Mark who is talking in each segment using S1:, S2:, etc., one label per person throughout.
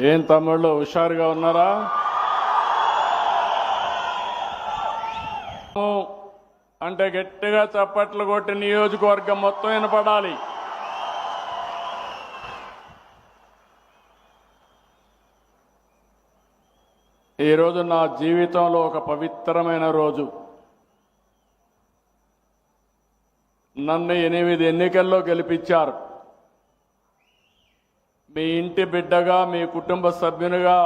S1: ఏం తమ్ముళ్ళు హుషారుగా ఉన్నారా? అంటే గట్టిగా చప్పట్లు కొట్టి నియోజకవర్గం మొత్తం వినపడాలి. ఈరోజు నా జీవితంలో ఒక పవిత్రమైన రోజు. నన్ను ఎనిమిది ఎన్నికల్లో గెలిపించారు. మీ ఇంటి బిడ్డగా మీ కుటుంబ సభ్యునిగా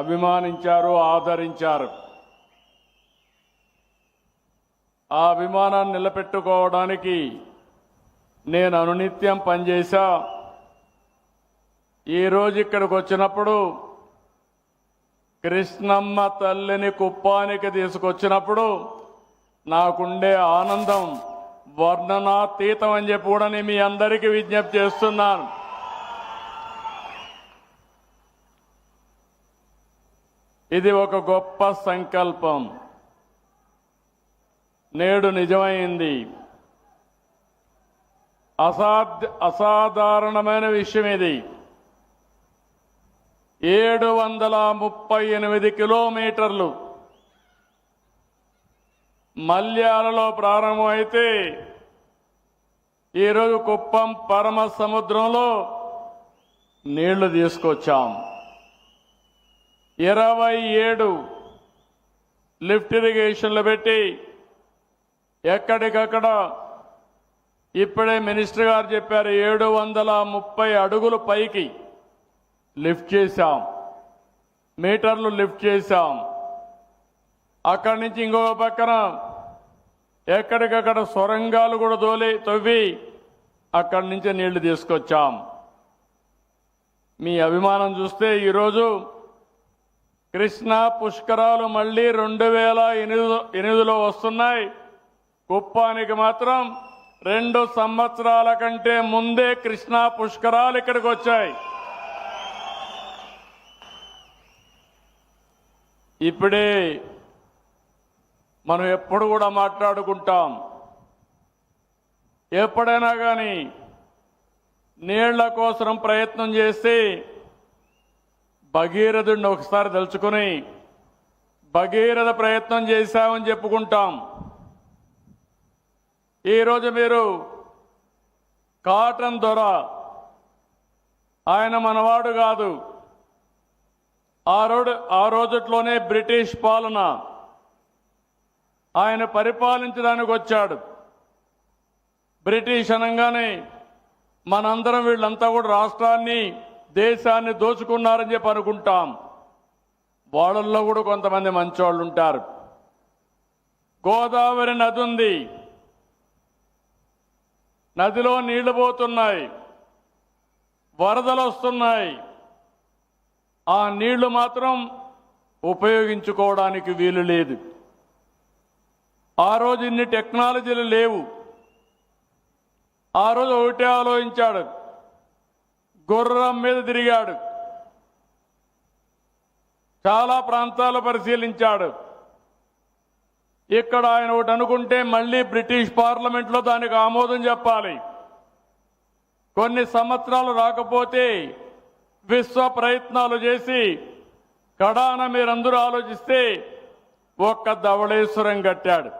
S1: అభిమానించారు ఆదరించారు. ఆ అభిమానాన్ని నిలబెట్టుకోవడానికి నేను అనునిత్యం పనిచేశా. ఈరోజు ఇక్కడికి వచ్చినప్పుడు కృష్ణమ్మ తల్లిని కుప్పానికి తీసుకొచ్చినప్పుడు నాకుండే ఆనందం వర్ణనాతీతం అని చెప్పి కూడా నేను మీ అందరికీ విజ్ఞప్తి చేస్తున్నాను. ఇది ఒక గొప్ప సంకల్పం. నేడు నిజమైంది. అసాధ్య అసాధారణమైన విషయం ఇది. ఏడు వందల ముప్పై ఎనిమిది కిలోమీటర్లు. మల్యాలలో ప్రారంభమైతే ఈరోజు కుప్పం పరమ సముద్రంలో నీళ్ళు తీసుకొచ్చాం. ఇరవై ఏడు లిఫ్ట్ ఇరిగేషన్లు పెట్టి ఎక్కడికక్కడ ఇప్పుడే మినిస్టర్ గారు చెప్పారు ఏడు వందల ముప్పై అడుగులు పైకి లిఫ్ట్ చేశాం. మీటర్లు లిఫ్ట్ చేశాం. అక్కడి నుంచి ఇంకొక పక్కన ఎక్కడికక్కడ సొరంగాలు కూడా తోలి తవ్వి అక్కడి నుంచి నీళ్ళు తీసుకొచ్చాం. మీ అభిమానం చూస్తే ఈరోజు కృష్ణా పుష్కరాలు మళ్ళీ రెండు వేల ఎనిమిది ఎనిమిదిలో వస్తున్నాయి. కుప్పానికి మాత్రం రెండు సంవత్సరాల కంటే ముందే కృష్ణా పుష్కరాలు ఇక్కడికి వచ్చాయి. ఇప్పుడే మనం ఎప్పుడు కూడా మాట్లాడుకుంటాం. ఎప్పుడైనా కానీ నీళ్ళ కోసం ప్రయత్నం చేసి భగీరథుడిని ఒకసారి తలుచుకుని భగీరథ ప్రయత్నం చేశామని చెప్పుకుంటాం. ఈరోజు మీరు కాటన్ దొర. ఆయన మనవాడు కాదు. ఆ రోడు ఆ రోజుట్లోనే బ్రిటిష్ పాలన. ఆయన పరిపాలించడానికి వచ్చాడు. బ్రిటిష్ అనగానే మనందరం వీళ్ళంతా కూడా రాష్ట్రాన్ని దేశాన్ని దోచుకున్నారని చెప్పి అనుకుంటాం. వాళ్ళల్లో కూడా కొంతమంది మంచోళ్ళు ఉంటారు గోదావరి నది ఉంది. నదిలో నీళ్ళు పోతున్నాయి. వరదలు వస్తున్నాయి ఆ నీళ్ళు మాత్రం ఉపయోగించుకోవడానికి వీలు లేదు. ఆ రోజు ఇన్ని టెక్నాలజీలు లేవు. ఆ రోజు ఒకటే ఆలోచించాడు. గుర్రం మీద తిరిగాడు. చాలా ప్రాంతాలు పరిశీలించాడు. ఇక్కడ ఆయన ఒకటి అనుకుంటే మళ్ళీ బ్రిటిష్ పార్లమెంట్లో దానికి ఆమోదం చెప్పాలి. కొన్ని సంవత్సరాలు రాకపోతే విశ్వ ప్రయత్నాలు చేసి కడాన మీరందరూ ఆలోచిస్తే ఒక్క ధవళేశ్వరం కట్టాడు.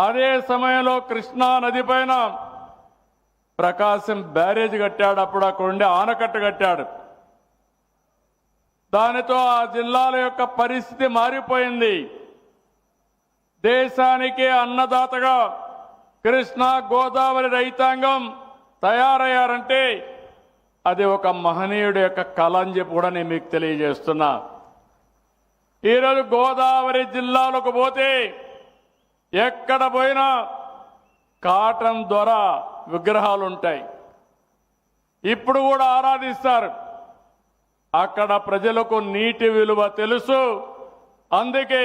S1: అదే సమయంలో కృష్ణా నది పైన ప్రకాశం బ్యారేజ్ కట్టాడు అప్పుడు అక్కడ ఉండే ఆనకట్ట కట్టాడు. దానితో ఆ జిల్లాల యొక్క పరిస్థితి మారిపోయింది. దేశానికి అన్నదాతగా కృష్ణా గోదావరి రైతాంగం తయారయ్యారంటే అది ఒక మహనీయుడి యొక్క కళ అని చెప్పి కూడా నేను మీకు తెలియజేస్తున్నా. ఈరోజు గోదావరి జిల్లాలకు పోతే ఎక్కడ పోయినా కాటన్ దొర విగ్రహాలు ఉంటాయి ఇప్పుడు కూడా ఆరాధిస్తారు. అక్కడ ప్రజలకు నీటి విలువ తెలుసు. అందుకే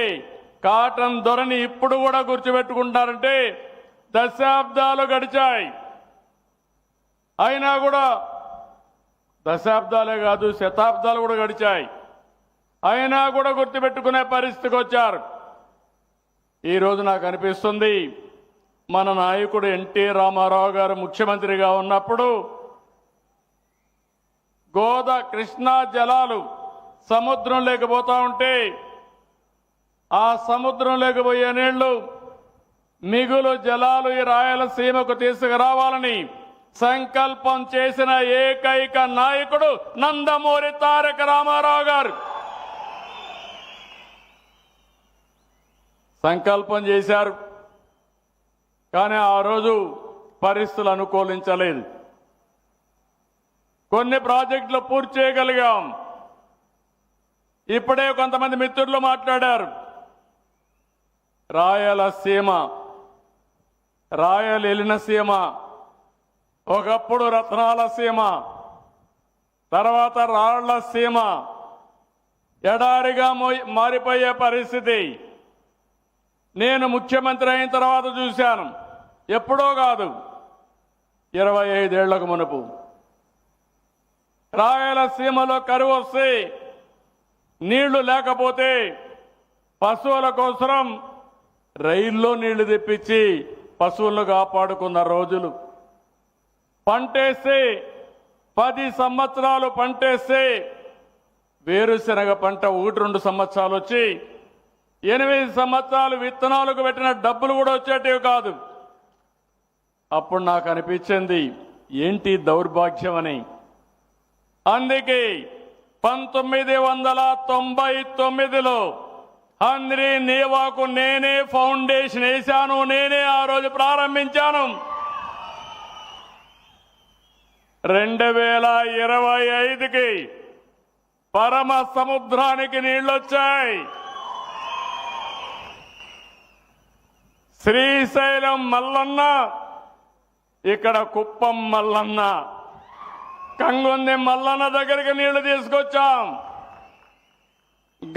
S1: కాటన్ దొరని ఇప్పుడు కూడా గుర్తుపెట్టుకుంటారంటే దశాబ్దాలు గడిచాయి. అయినా కూడా దశాబ్దాలే కాదు శతాబ్దాలు కూడా గడిచాయి. అయినా కూడా గుర్తుపెట్టుకునే పరిస్థితికి వచ్చారు. ఈ రోజు నాకు అనిపిస్తుంది మన నాయకుడు ఎన్టీ రామారావు గారు ముఖ్యమంత్రిగా ఉన్నప్పుడు గోదా కృష్ణా జలాలు సముద్రం లేకపోతా ఉంటే ఆ సముద్రం లేకపోయే నీళ్ళు మిగులు జలాలు ఈ రాయలసీమకు తీసుకురావాలని సంకల్పం చేసిన ఏకైక నాయకుడు నందమూరి తారక రామారావు గారు. సంకల్పం చేశారు. కానీ ఆ రోజు పరిస్థితులు అనుకూలించలేదు. కొన్ని ప్రాజెక్టులు పూర్తి చేయగలిగాం. ఇప్పుడే కొంతమంది మిత్రులు మాట్లాడారు. రాయలసీమ రాయలెలిన సీమ ఒకప్పుడు రత్నాల సీమ తర్వాత రాళ్ళ సీమ ఎడారిగా మారిపోయే పరిస్థితి. నేను ముఖ్యమంత్రి అయిన తర్వాత చూశాను. ఎప్పుడో కాదు ఇరవై ఐదేళ్ళకు మునుపు. రాయలసీమలో కరువు వస్తే నీళ్ళు లేకపోతే పశువుల కోసం రైల్లో నీళ్ళు తెప్పించి పశువులను కాపాడుకున్న రోజులు. పంటేస్తే పది సంవత్సరాలు పంటేస్తే వేరుశనగ పంట ఒకటి రెండు సంవత్సరాలు వచ్చి ఎనిమిది సంవత్సరాలు విత్తనాలకు పెట్టిన డబ్బులు కూడా వచ్చేటివి కాదు. అప్పుడు నాకు అనిపించింది ఏంటి దౌర్భాగ్యం అని అందుకే పంతొమ్మిది వందల తొంభై తొమ్మిదిలో హన్రీ నీవాకు నేనే ఫౌండేషన్ వేశాను నేనే ఆ రోజు ప్రారంభించాను. రెండు వేల ఇరవై ఐదుకి పరమ సముద్రానికి నీళ్ళొచ్చాయి. శ్రీశైలం మల్లన్న ఇక్కడ కుప్పం మల్లన్న. కంగొంది మల్లన్న దగ్గరికి నీళ్ళు తీసుకొచ్చాం.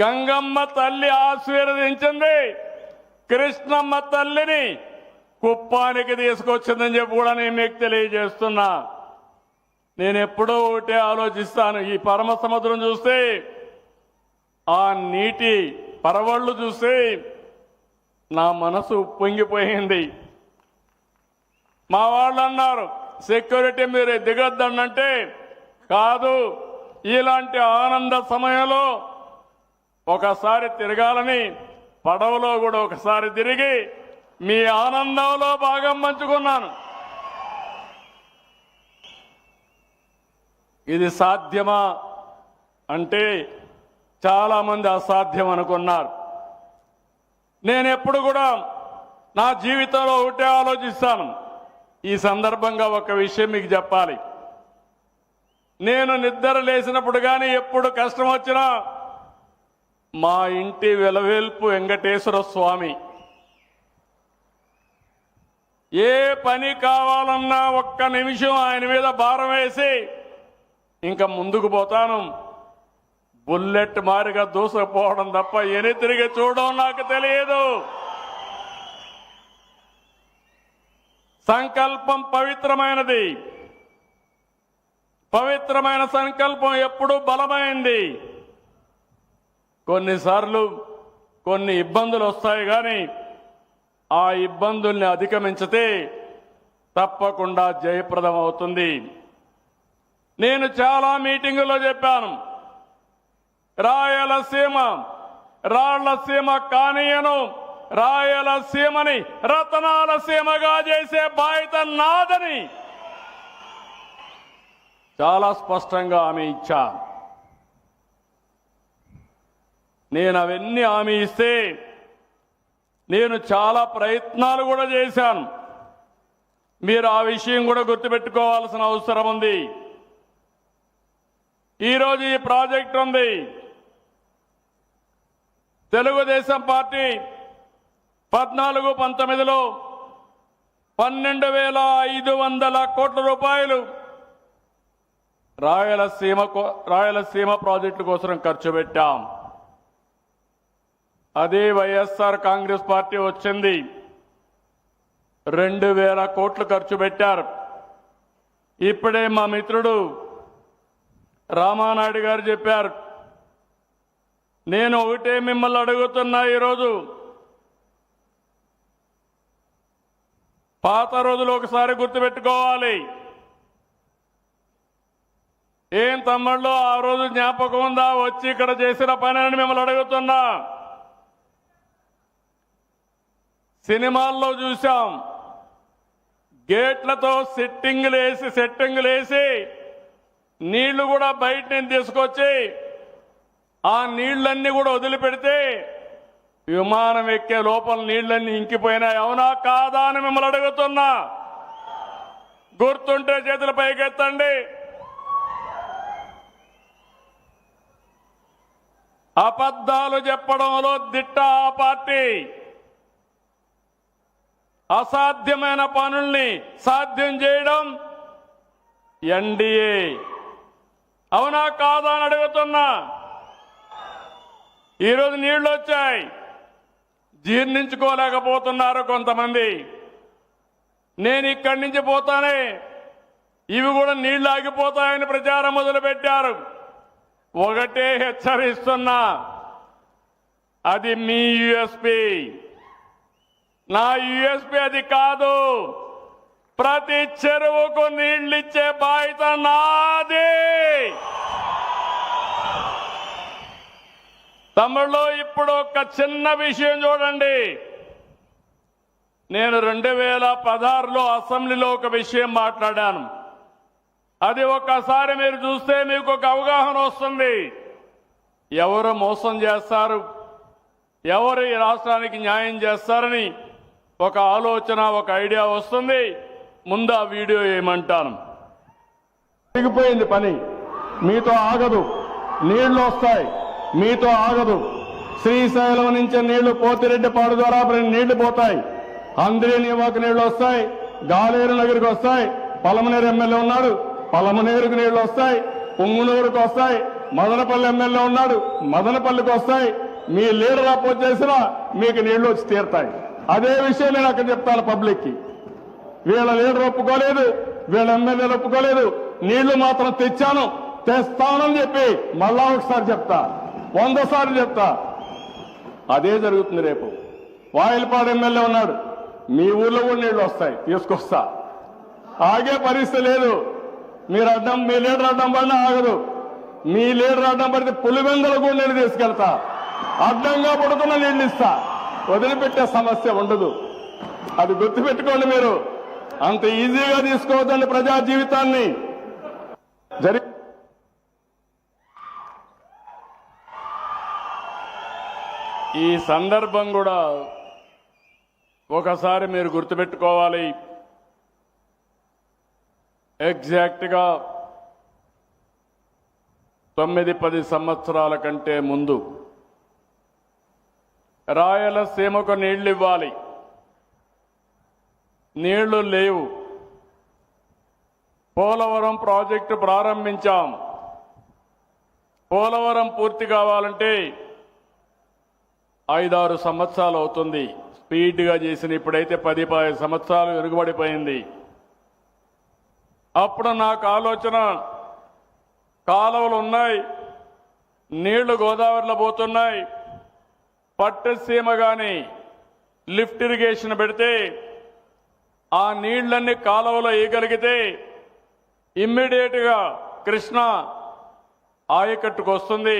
S1: గంగమ్మ తల్లి ఆశీర్వదించింది. కృష్ణమ్మ తల్లిని కుప్పానికి తీసుకొచ్చిందని చెప్పి కూడా నేను మీకు తెలియజేస్తున్నా. నేను ఎప్పుడో ఒకటే ఆలోచిస్తాను. ఈ పరమ సముద్రం చూస్తే ఆ నీటి పరవళ్ళు చూస్తే నా మనసు పొంగిపోయింది మా వాళ్ళు అన్నారు సెక్యూరిటీ మీరు దిగొద్దనంటే కాదు ఇలాంటి ఆనంద సమయంలో ఒకసారి తిరగాలని పడవలో కూడా ఒకసారి తిరిగి మీ ఆనందంలో భాగం పంచుకున్నాను. ఇది సాధ్యమా అంటే చాలామంది అసాధ్యం అనుకున్నారు. నేను ఎప్పుడు కూడా నా జీవితంలో ఒకటే ఆలోచిస్తాను. ఈ సందర్భంగా ఒక విషయం మీకు చెప్పాలి. నేను నిద్ర లేచినప్పుడు కానీ ఎప్పుడు కష్టం వచ్చినా మా ఇంటి వెలవేల్పు వెంకటేశ్వర స్వామి. ఏ పని కావాలన్నా ఒక్క నిమిషం ఆయన మీద భారం వేసి ఇంకా ముందుకు పోతాను. బుల్లెట్ మారిగా దూసుకుపోవడం తప్ప ఎని తిరిగి చూడడం నాకు తెలియదు. సంకల్పం పవిత్రమైనది. పవిత్రమైన సంకల్పం ఎప్పుడూ బలమైంది. కొన్నిసార్లు కొన్ని ఇబ్బందులు వస్తాయి కానీ ఆ ఇబ్బందుల్ని అధిగమించితే తప్పకుండా జయప్రదం అవుతుంది నేను చాలా మీటింగుల్లో చెప్పాను. రాయలసీమ రాళ్ళసీమ కానీయను రాయలసీమని రతనాల సీమగా చేసే బాధ్యత నాదని చాలా స్పష్టంగా హామీ ఇచ్చా. నేను అవన్నీ హామీ ఇస్తే నేను చాలా ప్రయత్నాలు కూడా చేశాను. మీరు ఆ విషయం కూడా గుర్తుపెట్టుకోవాల్సిన అవసరం ఉంది. ఈరోజు ఈ ప్రాజెక్ట్ ఉంది. తెలుగుదేశం పార్టీ పద్నాలుగు పంతొమ్మిదిలో పన్నెండు వేల ఐదు వందల కోట్ల రూపాయలు రాయలసీమ కో- రాయలసీమ ప్రాజెక్టుల కోసం ఖర్చు పెట్టాం. అదే వైఎస్ఆర్ కాంగ్రెస్ పార్టీ వచ్చింది. రెండు వేల కోట్లు ఖర్చు పెట్టారు. ఇప్పుడే మా మిత్రుడు రామానాయుడు గారు చెప్పారు. నేను ఒకటే మిమ్మల్ని అడుగుతున్నా ఈరోజు. పాత రోజులు ఒకసారి గుర్తుపెట్టుకోవాలి. ఏం తమ్ముళ్ళు ఆ రోజు జ్ఞాపకం ఉందా? వచ్చి ఇక్కడ చేసిన పని అని మిమ్మల్ని అడుగుతున్నా. సినిమాల్లో చూసాం గేట్లతో సెట్టింగ్లు వేసి సెట్టింగ్లు వేసి నీళ్ళు కూడా బయట నుంచి తీసుకొచ్చి ఆ నీళ్ళన్నీ కూడా వదిలిపెడితే విమానం ఎక్కే లోపల నీళ్ళన్నీ ఇంకిపోయినాయి. అవునా? కాదా అని మిమ్మల్ని అడుగుతున్నా. గుర్తుంటే చేతుల పైకెత్తండి. అబద్ధాలు చెప్పడంలో దిట్ట ఆ పార్టీ. అసాధ్యమైన పనుల్ని సాధ్యం చేయడం ఎన్డీఏ అవునా? కాదా అని అడుగుతున్నా. ఈరోజు నీళ్ళు వచ్చాయి. జీర్ణించుకోలేకపోతున్నారు కొంతమంది. నేను ఇక్కడి నుంచి పోతానే. ఇవి కూడా నీళ్ళు ఆగిపోతాయని ప్రచారం మొదలుపెట్టారు. ఒకటే హెచ్చరిస్తున్నా. అది మీ యుఎస్పి. నా యుఎస్పి అది కాదు. ప్రతి చెరువుకు నీళ్ళిచ్చే బాధ్యత నాది. తమిళలో ఇప్పుడు ఒక చిన్న విషయం చూడండి. నేను రెండు వేల పదహారులో అసెంబ్లీలో ఒక విషయం మాట్లాడాను. అది ఒక్కసారి మీరు చూస్తే మీకు ఒక అవగాహన వస్తుంది. ఎవరు మోసం చేస్తారు? ఎవరు ఈ రాష్ట్రానికి న్యాయం చేస్తారని ఒక ఆలోచన ఒక ఐడియా వస్తుంది. ముందు ఆ వీడియో ఏమంటాను.
S2: పెరిగిపోయింది పని. మీతో ఆగదు. నీళ్ళు వస్తాయి. మీతో ఆగదు. శ్రీశైలం నుంచి నీళ్ళు పోతిరెడ్డిపాడు ద్వారా నీళ్ళు పోతాయి. అందరి నివాకు నీళ్ళు వస్తాయి. గాలేరు నగరికి వస్తాయి. పలమనేరు ఎమ్మెల్యే ఉన్నాడు. పలమనేరుకు నీళ్ళు వస్తాయి. పొంగునూరుకు వస్తాయి. మదనపల్లి ఎమ్మెల్యే ఉన్నాడు. మదనపల్లికి వస్తాయి. మీ లీడర్ అపోజ్ చేసినా మీకు నీళ్ళు వచ్చి తీరుతాయి. అదే విషయం నేను అక్కడ చెప్తాను పబ్లిక్కి వీళ్ళ లీడర్ ఒప్పుకోలేదు. వీళ్ళ ఎమ్మెల్యేలు ఒప్పుకోలేదు. నీళ్ళు మాత్రం తెచ్చాను. తెస్తానని చెప్పి మళ్ళా ఒకసారి చెప్తా. వంద సార్లు చెప్తా. అదే జరుగుతుంది రేపు. వాయిల్పాడు ఎమ్మెల్యే ఉన్నాడు. మీ ఊర్లో కూడా నీళ్ళు వస్తాయి. తీసుకొస్తా. ఆగే పరిస్థితి లేదు. మీరు అడ్డం మీ లీడర్ అడ్డం పడినా ఆగదు. మీ లీడర్ అడ్డం పడితే పులివెందులు కూడా నేను తీసుకెళ్తా. అడ్డంగా పడుతున్న నీళ్ళు ఇస్తా. వదిలిపెట్టే సమస్య ఉండదు. అది గుర్తుపెట్టుకోండి మీరు. అంత ఈజీగా తీసుకోవద్దండి ప్రజా జీవితాన్ని.
S1: ఈ సందర్భం కూడా ఒకసారి మీరు గుర్తుపెట్టుకోవాలి. ఎగ్జాక్ట్గా తొమ్మిది పది సంవత్సరాల కంటే ముందు రాయలసీమకు నీళ్ళు ఇవ్వాలి. నీళ్ళు లేవు. పోలవరం ప్రాజెక్టు ప్రారంభించాం. పోలవరం పూర్తి కావాలంటే ఐదారు సంవత్సరాలు అవుతుంది. స్పీడ్గా చేసిన ఇప్పుడైతే పది పది సంవత్సరాలు వెనుకబడిపోయింది అప్పుడు నాకు ఆలోచన కాలువలు ఉన్నాయి నీళ్ళు గోదావరిలో పోతున్నాయి. పట్టసీమ కానీ లిఫ్ట్ ఇరిగేషన్ పెడితే ఆ నీళ్ళన్నీ కాలువలో వేయగలిగితే ఇమ్మీడియట్గా కృష్ణ ఆయకట్టుకు వస్తుంది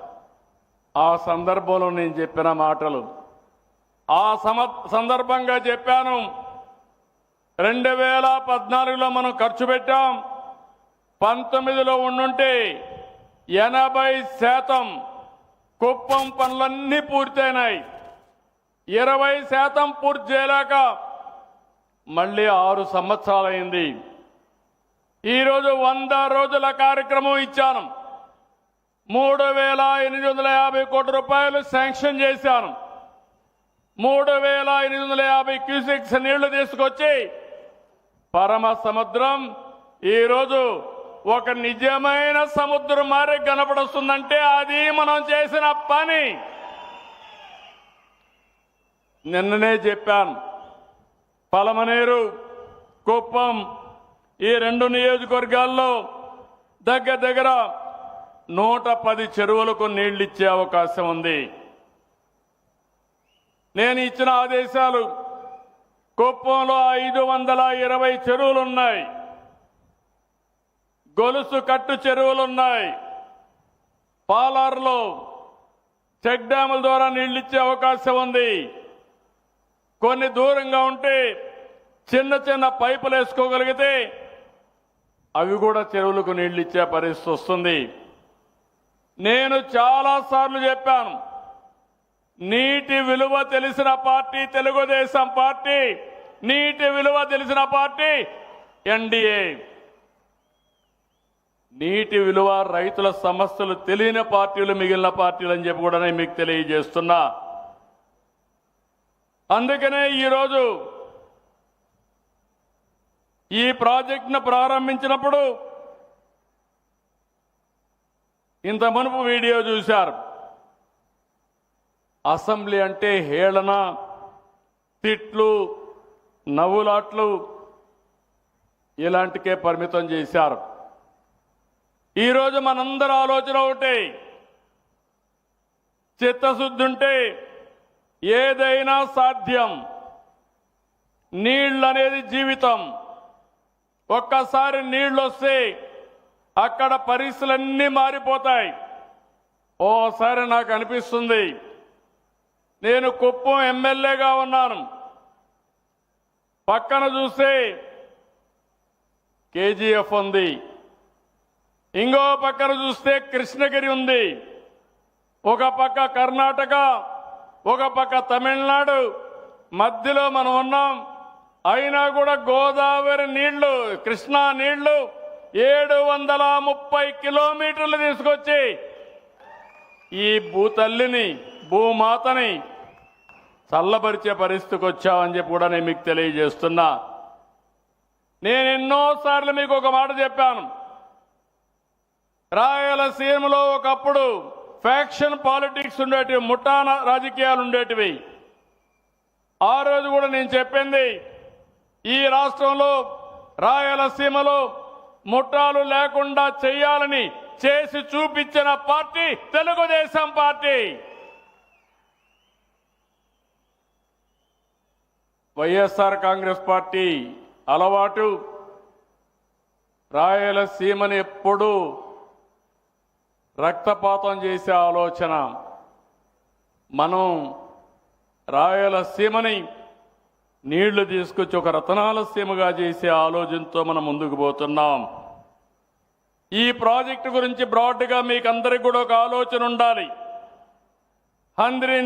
S1: ఆ సందర్భంలో నేను చెప్పిన మాటలు. ఆ సమ సందర్భంగా చెప్పాను. రెండు వేల పద్నాలుగులో మనం ఖర్చు పెట్టాం. పంతొమ్మిదిలో ఉండుంటే ఎనభై శాతం కుప్పం పనులన్నీ పూర్తయినాయి. ఇరవై శాతం పూర్తి చేయలేక మళ్ళీ ఆరు సంవత్సరాలైంది. ఈరోజు వంద రోజుల కార్యక్రమం ఇచ్చాను. మూడు వేల ఎనిమిది వందల యాభై కోట్ల రూపాయలు శాంక్షన్ చేశాను. మూడు వేల ఎనిమిది వందల యాభై క్యూసెక్స్ నీళ్ళు తీసుకొచ్చి పరమ సముద్రం. ఈరోజు ఒక నిజమైన సముద్రం మారి కనపడొస్తుందంటే అది మనం చేసిన పని. నిన్ననే చెప్పాను. పలమనేరు కుప్పం ఈ రెండు నియోజకవర్గాల్లో దగ్గర దగ్గర నూట పది చెరువులకు నీళ్ళిచ్చే అవకాశం ఉంది. నేను ఇచ్చిన ఆదేశాలు కుప్పంలో ఐదు వందల ఇరవై చెరువులున్నాయి. గొలుసు కట్టు చెరువులున్నాయి. పాలార్లో చెక్ డ్యాముల ద్వారా నీళ్ళిచ్చే అవకాశం ఉంది. కొన్ని దూరంగా ఉంటే చిన్న చిన్న పైపులు వేసుకోగలిగితే అవి కూడా చెరువులకు నీళ్ళిచ్చే పరిస్థితి వస్తుంది. నేను చాలా సార్లు చెప్పాను. నీటి విలువ తెలిసిన పార్టీ తెలుగుదేశం పార్టీ. నీటి విలువ తెలిసిన పార్టీ ఎన్డీఏ. నీటి విలువ రైతుల సమస్యలు తెలియని పార్టీలు మిగిలిన పార్టీలు అని చెప్పి కూడా నేను మీకు తెలియజేస్తున్నా. అందుకనే ఈరోజు ఈ ప్రాజెక్టును ప్రారంభించినప్పుడు ఇంత మునుపు వీడియో చూశారు. అసెంబ్లీ అంటే హేళన తిట్లు నవ్వులాట్లు ఇలాంటికే పరిమితం చేశారు. ఈరోజు మనందరి ఆలోచన ఒకటే. చిత్తశుద్ధి ఉంటే ఏదైనా సాధ్యం. నీళ్ళనేది జీవితం. ఒక్కసారి నీళ్ళు వస్తే అక్కడ పరిస్థితులన్నీ మారిపోతాయి. ఓసారి నాకు అనిపిస్తుంది. నేను కుప్పం ఎమ్మెల్యేగా ఉన్నాను. పక్కన చూస్తే కేజీఎఫ్ ఉంది. ఇంకో పక్కన చూస్తే కృష్ణగిరి ఉంది. ఒక పక్క కర్ణాటక ఒక పక్క తమిళనాడు. మధ్యలో మనం ఉన్నాం. అయినా కూడా గోదావరి నీళ్ళు కృష్ణా నీళ్ళు ఏడు వందల ముప్పై కిలోమీటర్లు తీసుకొచ్చి ఈ భూతల్లిని భూమాతని చల్లపరిచే పరిస్థితికి వచ్చామని చెప్పి కూడా నేను మీకు తెలియజేస్తున్నా. నేను ఎన్నోసార్లు మీకు ఒక మాట చెప్పాను. రాయలసీమలో ఒకప్పుడు ఫ్యాక్షన్ పాలిటిక్స్ ఉండేటివి ముఠాన రాజకీయాలు ఉండేటివి. ఆ రోజు కూడా నేను చెప్పింది ఈ రాష్ట్రంలో రాయలసీమలో ముఠాలు లేకుండా చేయాలని చేసి చూపించిన party Telugu Desam party. YSR Congress party అలవాటు రాయలసీమని ఎప్పుడూ రక్తపాతం చేసే ఆలోచన. మనం రాయలసీమని నీళ్ళు తీసుకొచ్చి ఒక రతనాల సీమగా చేసే ఆలోచనతో మనం ముందుకు పోతున్నాం. ఈ ప్రాజెక్టు గురించి బ్రాడ్గా మీకు అందరికి కూడా ఒక ఆలోచన ఉండాలి. అందరినీ